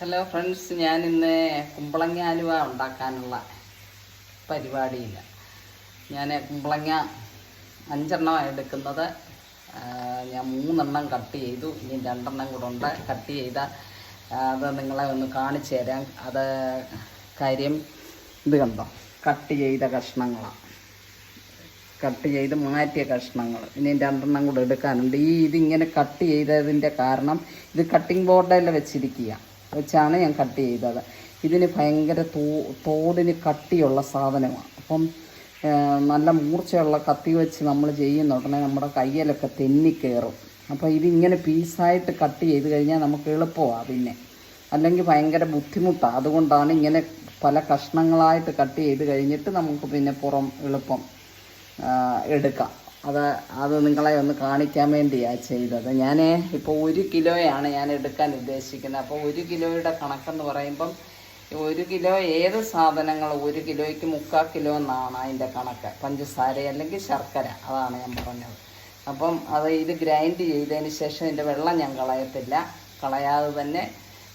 Hello friends ഞാൻ ഇന്ന് കുമ്പളങ്ങ അലുവ ഉണ്ടാക്കാനുള്ള പരിപാടിയില്ല. ഞാൻ കുമ്പളങ്ങ അഞ്ചെണ്ണം എടുക്കുന്നത്. ഞാൻ മൂന്നെണ്ണം കട്ട് ചെയ്തു. ഇനി രണ്ടെണ്ണം കൂടെ ഉണ്ട്. കട്ട് ചെയ്ത അത് നിങ്ങളെ ഒന്ന് കാണിച്ചു തരാം. അത് കാര്യം ഇത് കണ്ടോ? കട്ട് ചെയ്ത കഷ്ണങ്ങളാണ് കട്ട് ചെയ്ത് മാറ്റിയ കഷ്ണങ്ങൾ. ഇനി രണ്ടെണ്ണം കൂടെ എടുക്കാനുണ്ട്. ഈ ഇതിങ്ങനെ കട്ട് ചെയ്തതിന്റെ കാരണം ഇത് കട്ടിംഗ് ബോർഡിൽ വെച്ചിരിക്കുക. വെച്ചാണ് ഞാൻ കട്ട് ചെയ്തത്. ഇതിന് ഭയങ്കര തോ തോടിന് കട്ടിയുള്ള സാധനമാണ്. അപ്പം നല്ല മൂർച്ചയുള്ള കത്തി വെച്ച് നമ്മൾ ചെയ്യുന്ന ഉടനെ നമ്മുടെ കയ്യിലൊക്കെ തെന്നി കയറും അപ്പോൾ ഇതിങ്ങനെ പീസായിട്ട് കട്ട് ചെയ്ത് കഴിഞ്ഞാൽ നമുക്ക് എളുപ്പമാണ് പിന്നെ. അല്ലെങ്കിൽ ഭയങ്കര ബുദ്ധിമുട്ടാണ് അതുകൊണ്ടാണ് ഇങ്ങനെ പല കഷ്ണങ്ങളായിട്ട് കട്ട് ചെയ്ത് കഴിഞ്ഞിട്ട് നമുക്ക് പിന്നെ പുറം എളുപ്പം എടുക്കാം. അത് അത് നിങ്ങളെ ഒന്ന് കാണിക്കാൻ വേണ്ടിയാണ് ചെയ്തത്. ഞാൻ ഇപ്പോൾ ഒരു കിലോയാണ് ഞാൻ എടുക്കാൻ ഉദ്ദേശിക്കുന്നത്. അപ്പോൾ ഒരു കിലോയുടെ കണക്കെന്ന് പറയുമ്പം ഒരു കിലോ ഏത് സാധനങ്ങൾ ഒരു കിലോയ്ക്ക് മുക്കാൽ കിലോ എന്നാണ് അതിന്റെ കണക്ക്. പഞ്ചസാര അല്ലെങ്കിൽ ശർക്കര അതാണ് ഞാൻ പറഞ്ഞത്. അപ്പം അത് ഇത് ഗ്രൈൻഡ് ചെയ്തതിന് ശേഷം ഇതിന്റെ വെള്ളം ഞാൻ കളയത്തില്ല. കളയാതെ തന്നെ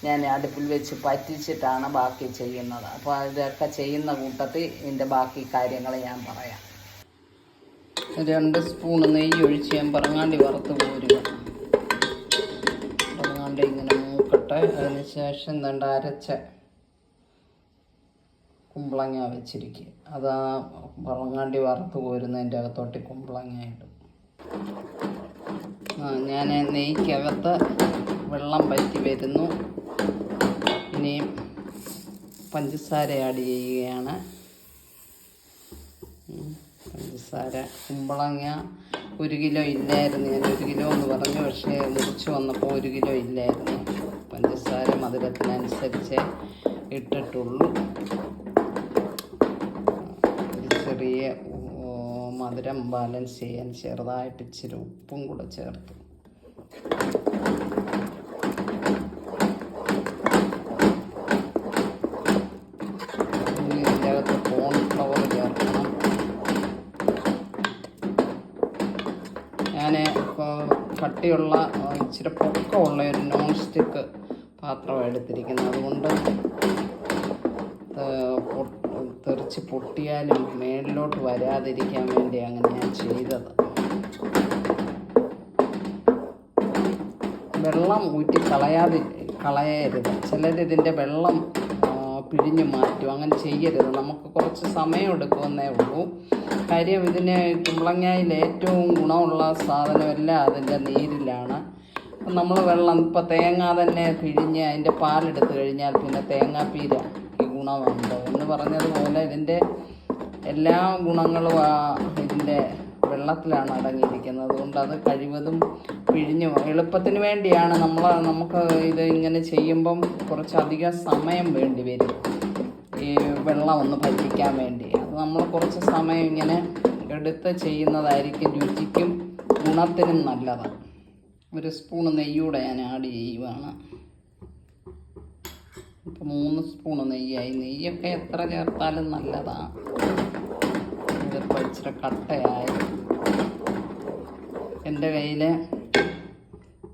ഞാൻ അടുപ്പിൽ വെച്ച് പറ്റിച്ചിട്ടാണ് ബാക്കി ചെയ്യുന്നത്. അപ്പോൾ ഇതൊക്കെ ചെയ്യുന്ന കൂട്ടത്തിൽ ഇതിന്റെ ബാക്കി കാര്യങ്ങൾ ഞാൻ പറയാം. രണ്ട് സ്പൂൺ നെയ്യ് ഒഴിച്ച് ഞാൻ പറങ്ങാണ്ടി വറുത്ത് പോരുക പറങ്ങാണ്ടി ഇങ്ങനെ മൂക്കട്ടെ. അതിന് ശേഷം എന്താണ്ട് അരച്ച കുമ്പളങ്ങ വെച്ചിരിക്കുക. അത് ആ പറങ്ങാണ്ടി വറുത്ത് പോരുന്നതിന്റെ അകത്തോട്ട് കുമ്പളങ്ങ ഇടും. ഞാൻ നെയ്ക്കകത്ത് വെള്ളം പറ്റി വരുന്നു. ഇനിയും പഞ്ചസാര ആഡ് ചെയ്യുകയാണ്. പഞ്ചസാര കുമ്പളങ്ങ ഒരു കിലോ ഇല്ലായിരുന്നു. ഞാൻ ഒരു കിലോ എന്ന് പറഞ്ഞു. പക്ഷേ മുറിച്ച് വന്നപ്പോൾ ഒരു കിലോ ഇല്ലായിരുന്നു. പഞ്ചസാര മധുരത്തിനനുസരിച്ച് ഇട്ടിട്ടുള്ളൂ. ചെറിയ മധുരം ബാലൻസ് ചെയ്യാൻ ചെറുതായിട്ട് ഇച്ചിരി ഉപ്പും കൂടെ ചേർത്തു. ഞാൻ കട്ടിയുള്ള ഇച്ചിരി പൊക്കമുള്ള ഒരു നോൺ സ്റ്റിക്ക് പാത്രമാണ് എടുത്തിരിക്കുന്നത് അതുകൊണ്ട് തെറിച്ച് പൊട്ടിയാലും മേളിലോട്ട് വരാതിരിക്കാൻ വേണ്ടി അങ്ങനെ ഞാൻ ചെയ്തത്. വെള്ളം ഊറ്റി കളയാതി കളയരുത്. ചിലരിതിന്റെ വെള്ളം പിഴിഞ്ഞ് മാറ്റും. അങ്ങനെ ചെയ്യരുത്. നമുക്ക് കുറച്ച് സമയം എടുക്കുമെന്നേ ഉള്ളൂ. കാര്യം ഇതിന് കുമ്പളങ്ങയിൽ ഏറ്റവും ഗുണമുള്ള സാധനമെല്ലാം അതിന്റെ നീരിലാണ്. നമ്മൾ വെള്ളം ഇപ്പോൾ തേങ്ങ തന്നെ പിഴിഞ്ഞ് അതിന്റെ പാലെടുത്ത് കഴിഞ്ഞാൽ പിന്നെ തേങ്ങാപ്പീര ഗുണമുണ്ട്. എന്ന് പറഞ്ഞതുപോലെ ഇതിന്റെ എല്ലാ ഗുണങ്ങളും ആ ഇതിന്റെ വെള്ളത്തിലാണ് അടങ്ങിയിരിക്കുന്നത്. അതുകൊണ്ട് അത് കഴിവതും പിഴിഞ്ഞു എളുപ്പത്തിന് വേണ്ടിയാണ് നമ്മൾ നമുക്ക് ഇത് ഇങ്ങനെ ചെയ്യുമ്പം കുറച്ചധികം സമയം വേണ്ടി വരും. ഈ വെള്ളം ഒന്ന് പറ്റിക്കാൻ വേണ്ടി. അത് നമ്മൾ കുറച്ച് സമയം ഇങ്ങനെ എടുത്ത് ചെയ്യുന്നതായിരിക്കും രുചിക്കും ഗുണത്തിനും നല്ലതാണ് ഒരു സ്പൂൺ നെയ്യൂടെ ഞാൻ ആഡ് ചെയ്യുവാണ്. ഇപ്പം മൂന്ന് സ്പൂൺ നെയ്യായി. നെയ്യൊക്കെ എത്ര ചേർത്താലും നല്ലതാണ് ഇതിപ്പോൾ ഇച്ചിരി കട്ടയായി. എന്റെ കയ്യിൽ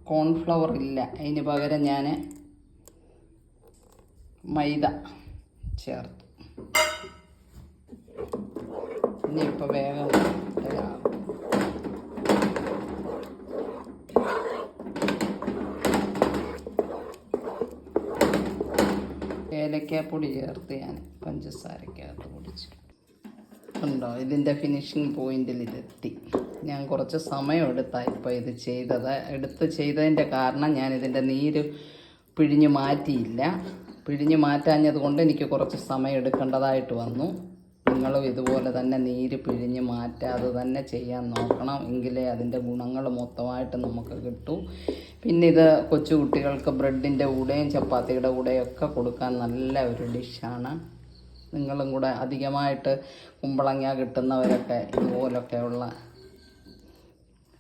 കോൺഫ്ലവർ ഇല്ല. അതിന് പകരം ഞാൻ മൈദ. ചേർത്തു. ഇനിയിപ്പോൾ വേഗം. ഏലക്കാപ്പൊടി ചേർത്ത് ഞാൻ പഞ്ചസാരക്കകത്ത് പൊടിച്ചു. ഉണ്ടോ? ഇതിന്റെ ഫിനിഷിങ് പോയിന്റിൽ ഇതെത്തി ഞാൻ കുറച്ച് സമയം എടുത്താണ് ഇപ്പോൾ ഇത് ചെയ്തത്. എടുത്ത് ചെയ്തതിന്റെ കാരണം ഞാൻ ഇതിന്റെ നീര് പിഴിഞ്ഞ് മാറ്റിയില്ല. പിഴിഞ്ഞ് മാറ്റാഞ്ഞത് കൊണ്ട് എനിക്ക് കുറച്ച് സമയം എടുക്കേണ്ടതായിട്ട് വന്നു. നിങ്ങളും ഇതുപോലെ തന്നെ നീര് പിഴിഞ്ഞ് മാറ്റാതെ തന്നെ ചെയ്യാൻ നോക്കണം. എങ്കിലേ അതിന്റെ ഗുണങ്ങൾ മൊത്തമായിട്ട് നമുക്ക് കിട്ടൂ. പിന്നെ ഇത് കൊച്ചു കുട്ടികൾക്ക് ബ്രെഡിന്റെ കൂടെയും ചപ്പാത്തിയുടെ കൂടെയും ഒക്കെ കൊടുക്കാൻ നല്ല ഒരു ഡിഷാണ്. നിങ്ങളും കൂടെ അധികമായിട്ട് കുമ്പളങ്ങ കിട്ടുന്നവരൊക്കെ ഇതുപോലൊക്കെയുള്ള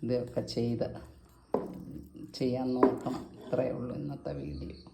ഇതൊക്കെ ചെയ്ത് ചെയ്യാൻ നോക്കണം. ഇത്രയേ ഉള്ളൂ ഇന്നത്തെ വീഡിയോ.